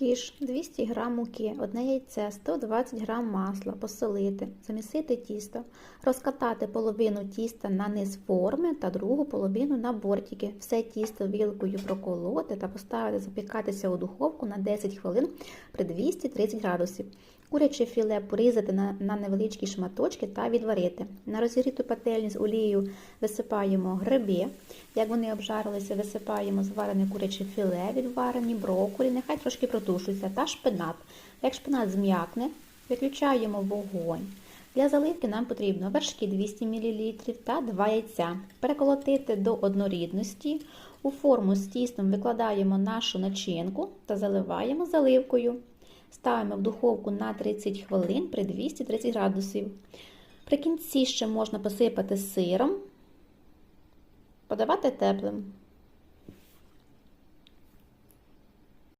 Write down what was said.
Кіш 200 г муки, одне яйце, 120 г масла, посолити, замісити тісто, розкатати половину тіста на низ форми та другу половину на бортики. Все тісто вілкою проколоти та поставити запікатися у духовку на 10 хвилин при 230 градусів. Куряче філе порізати на, на невеличкі шматочки та відварити. На розігріту пательню з олією висипаємо гриби. Як вони обжарилися, висипаємо зварене куряче філе, відварені, брокколі, нехай трошки протушується, та шпинат. Як шпинат зм'якне, виключаємо вогонь. Для заливки нам потрібно вершки 200 мл та 2 яйця. Переколотити до однорідності. У форму з тістом викладаємо нашу начинку та заливаємо заливкою. Ставимо в духовку на 30 хвилин при 230 градусів. При кінці ще можна посипати сиром, подавати теплим.